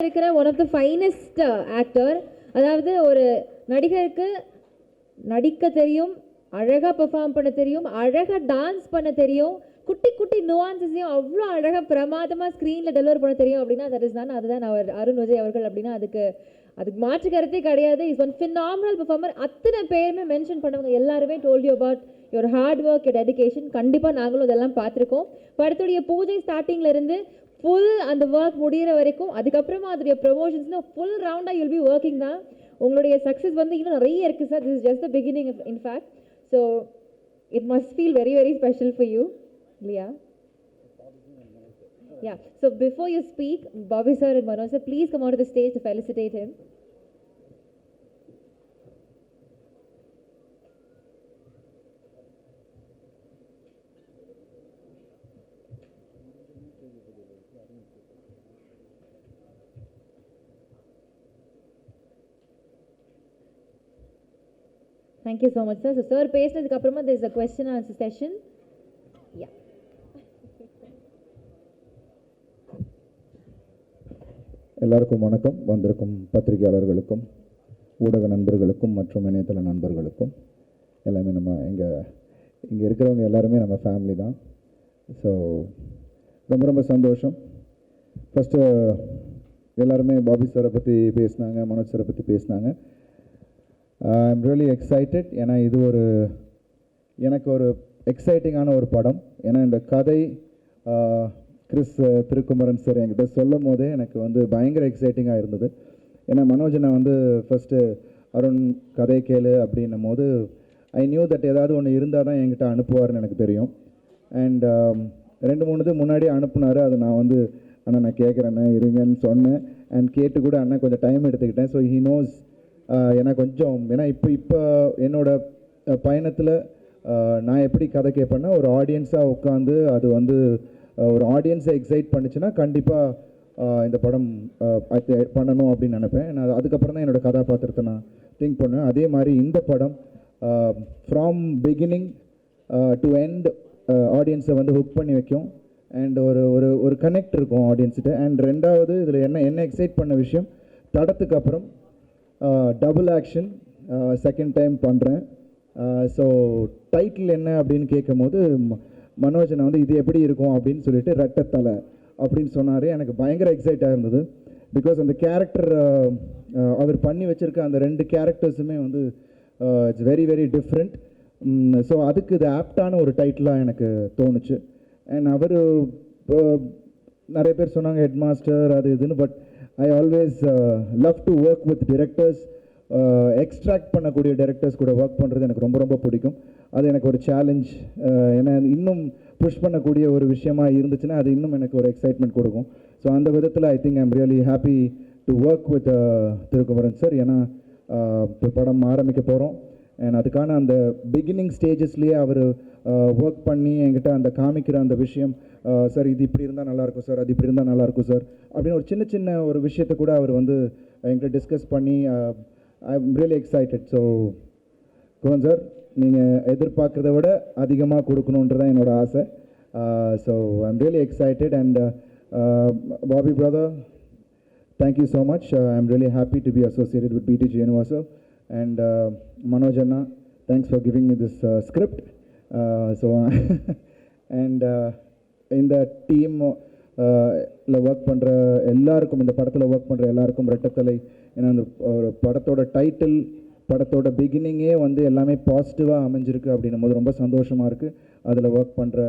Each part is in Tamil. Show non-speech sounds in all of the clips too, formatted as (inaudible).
இருக்கிற one of the finest actor அதாவது ஒரு நடிகருக்கு நடிக்க தெரியும் அழகாக பெர்ஃபார்ம் பண்ண தெரியும் அழகாக டான்ஸ் பண்ண தெரியும் குட்டி குட்டி நுவான்சஸையும் அவ்வளோ அழகாக பிரமாதமாக ஸ்க்ரீனில் டெலிவர் பண்ண தெரியும் அப்படின்னா தட் இஸ் தான் அதுதான் அவர் அருண் விஜய் அவர்கள் அப்படின்னா அதுக்கு அதுக்கு மாற்று கருத்தே கிடையாது. இஸ் ஒன் ஃபினாமினல் பெர்ஃபார்மர் அத்தனை பேருமே மென்ஷன் பண்ணவங்க எல்லாருமே told you about your hard work dedication கண்டிப்பாக நாங்களும் இதெல்லாம் பார்த்துருக்கோம். படத்துடைய பூஜை ஸ்டார்டிங்ல இருந்து ஃபுல் அந்த ஒர்க் முடிகிற வரைக்கும் அதுக்கப்புறமா அதோடைய ப்ரொமோஷன்ஸ்னு ஃபுல் ரவுண்டாக யூல் பி ஒர்க்கிங் தான் உங்களுடைய சக்ஸஸ் வந்து இன்னும் நிறைய இருக்குது sir this is just the beginning in fact so it must feel very very special for you இல்லையா Yeah. So before you speak, Bobby sir and Manoj sir, please come out to the stage to felicitate him. Thank you so much sir sir sir, பேசினதுக்கு அப்புறமா கொஸ்டின் is செஷன் யா and எல்லாருக்கும் வணக்கம். வந்திருக்கும் பத்திரிகையாளர்களுக்கும் ஊடக நண்பர்களுக்கும் மற்றும் இணையதள நண்பர்களுக்கும். எல்லாமே நம்ம இங்கே இங்கே இருக்கிறவங்க எல்லாருமே நம்ம ஃபேமிலி தான். ஸோ ரொம்ப ரொம்ப சந்தோஷம். ஃபஸ்ட்டு எல்லாருமே பாபி சாரை பற்றி பேசினாங்க மனோஜ் சாரை பற்றி பேசினாங்க. ஐ எம் ரியலி எக்ஸைட்டட் ஏன்னா இது ஒரு எனக்கு ஒரு எக்ஸைட்டிங்கான ஒரு படம். ஏன்னா இந்த கதை கிறிஸ் திருக்குமரன் சார் என்கிட்ட சொல்லும் போதே எனக்கு வந்து பயங்கர எக்ஸைட்டிங்காக இருந்தது. ஏன்னா மனோஜனை வந்து ஃபஸ்ட்டு அருண் கதை கேளு அப்படின்னும் போது ஐ நியூ தட் ஏதாவது ஒன்று இருந்தால் தான் என்கிட்ட அனுப்புவார்னு எனக்கு தெரியும். அண்ட் ரெண்டு மூணு இது முன்னாடி அனுப்புனார். அது நான் வந்து அண்ணா நான் கேட்குறேண்ணே இருங்கன்னு சொன்னேன். அண்ட் கேட்டு கூட அண்ணா கொஞ்சம் டைம் எடுத்துக்கிட்டேன். ஸோ ஹி நோஸ் ஏன்னா கொஞ்சம் ஏன்னா இப்போ இப்போ என்னோடய பயணத்தில் நான் எப்படி கதை கேட்பேன்னா ஒரு ஆடியன்ஸாக உட்காந்து அது வந்து ஒரு ஆடியன்ஸை எக்ஸைட் பண்ணுச்சுன்னா கண்டிப்பாக இந்த படம் பண்ணணும் அப்படின்னு நினைப்பேன். நான் அதுக்கப்புறம் தான் என்னோட கதாபாத்திரத்தை நான் திங்க் பண்ணுவேன். அதே மாதிரி இந்த படம் ஃப்ரம் பிகினிங் டு எண்ட் ஆடியன்ஸை வந்து ஹுக் பண்ணி வைக்கும். அண்ட் ஒரு ஒரு ஒரு கனெக்ட் இருக்கும் ஆடியன்ஸ்கிட்ட அண்ட் ரெண்டாவது இதில் என்ன என்ன எக்ஸைட் பண்ண விஷயம் தடத்துக்கு அப்புறம் டபுள் ஆக்ஷன் செகண்ட் டைம் பண்ணுறேன் ஸோ டைட்டில் என்ன அப்படின்னு கேட்கும்போது ம- மனோஜனை வந்து இது எப்படி இருக்கும் அப்படின்னு சொல்லிட்டு ரெட்டத்தலை அப்படின்னு சொன்னார். எனக்கு பயங்கர எக்ஸைட்டாக இருந்தது. பிகாஸ் அந்த கேரக்டர் அவர் பண்ணி வச்சுருக்க அந்த ரெண்டு கேரக்டர்ஸுமே வந்து it's very very different so அதுக்கு இது ஆப்டான ஒரு டைட்டிலாக எனக்கு தோணுச்சு. அண்ட் அவர் நிறைய பேர் சொன்னாங்க ஹெட் மாஸ்டர் அது இதுன்னு but I always love to work with directors extract பண்ணக்கூடிய டேரக்டர்ஸ் கூட ஒர்க் பண்ணுறது எனக்கு ரொம்ப ரொம்ப பிடிக்கும். அது எனக்கு ஒரு சேலஞ்ச் uh, ஏன்னா இன்னும் புஷ் பண்ணக்கூடிய ஒரு விஷயமா இருந்துச்சுன்னா அது இன்னும் எனக்கு ஒரு எக்ஸைட்மெண்ட் கொடுக்கும். ஸோ அந்த விதத்தில் I think I'm really happy to work with Thirukumaran sir ஏன்னா uh, இப்போ படம் ஆரம்பிக்க போகிறோம் அண்ட் அதுக்கான அந்த பிகினிங் ஸ்டேஜஸ்லேயே அவர் ஒர்க் பண்ணி என்கிட்ட அந்த காமிக்கிற அந்த விஷயம் சார் இது இப்படி இருந்தால் நல்லாயிருக்கும் சார் அது இப்படி இருந்தால் நல்லாயிருக்கும் சார் அப்படின்னு ஒரு சின்ன சின்ன ஒரு விஷயத்தை கூட அவர் வந்து என்கிட்ட டிஸ்கஸ் பண்ணி I am really excited so குவன் sir நீங்கள் எதிர்பார்க்குறத விட அதிகமாக கொடுக்கணுன்றது தான் என்னோடய ஆசை. So I am really excited and Bobby brother thank you so much I I'm really happy to be associated with BTG universal and Manoj Anna thanks for giving me this script Uh, so and (laughs) uh, இந்த டீம் ஒர்க் பண்ணுற எல்லாருக்கும் இந்த படத்தில் ஒர்க் பண்ணுற எல்லாருக்கும் ரெட்டத்தலை ஏன்னா அந்த ஒரு படத்தோட டைட்டில் படத்தோட பிகினிங்கே வந்து எல்லாமே பாசிட்டிவாக அமைஞ்சிருக்கு அப்படின்னும் போது ரொம்ப சந்தோஷமாக இருக்குது அதில் ஒர்க் பண்ணுற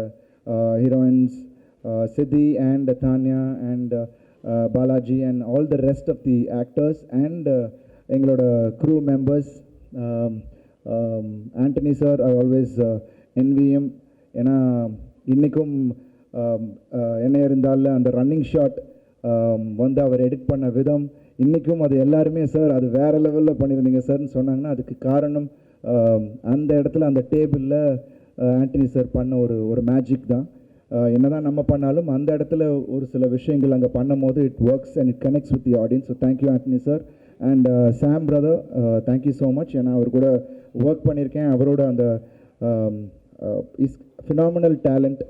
heroines Siddhi and Tanya and Balaji and all the rest of the actors and எங்களோட crew members Antony sir I always envy him ஏன்னா இன்றைக்கும் என்ன இருந்தாலும் அந்த ரன்னிங் ஷாட் வந்து அவர் எடிட் பண்ண விதம் இன்றைக்கும் அது எல்லாருமே சார் அது வேறு லெவலில் பண்ணியிருந்தீங்க சார்னு சொன்னாங்கன்னா அதுக்கு காரணம் அந்த இடத்துல அந்த டேபிளில் ஆண்டனி சார் பண்ண ஒரு ஒரு மேஜிக் தான். என்னதான் நம்ம பண்ணாலும் அந்த இடத்துல ஒரு சில விஷயங்கள் அங்கே பண்ணும் போது it works and it connects with the audience so thank you Antony sir and Sam brother thank you so much ஏன்னா அவர் கூட ஒர்க் பண்ணியிருக்கேன். அவரோட அந்த இஸ் ஃபினாமினல் டேலண்ட்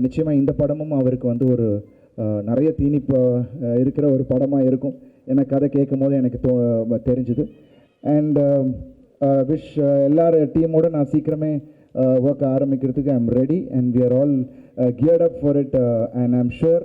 நிச்சயமாக இந்த படமும் அவருக்கு வந்து ஒரு நிறைய தீனி ப- இருக்கிற ஒரு படமாக இருக்கும் எனக்கு கதை கேட்கும் போது எனக்கு தோ தெரிஞ்சுது. அண்ட் விஷ் எல்லாரும் டீமோட நான் சீக்கிரமே ஒர்க் ஆரம்பிக்கிறதுக்கு I am ready and we are all geared up for it and I am sure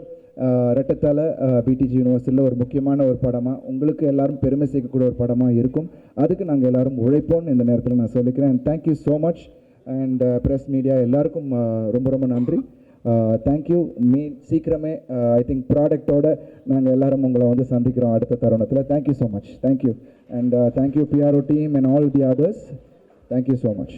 ரெட்டத்தால் BTG யூனிவர்சிட்டியில் ஒரு முக்கியமான ஒரு படமாக உங்களுக்கு எல்லாரும் பெருமை சேர்க்கக்கூடிய ஒரு படமாக இருக்கும். அதுக்கு நாங்கள் எல்லாரும் உழைப்போம்னு இந்த நேரத்தில் நான் சொல்லிக்கிறேன். And thank you so much and press media எல்லாருக்கும் uh, ரொம்ப ரொம்ப நன்றி. Uh, தேங்க்யூ மீ சீக்கிரமே ஐ திங்க் ப்ராடக்டோட நாங்கள் எல்லாரும் உங்களை வந்து சந்திக்கிறோம் அடுத்த தருணத்தில். Thank you so much thank you and thank you PRO team and all the others thank you so much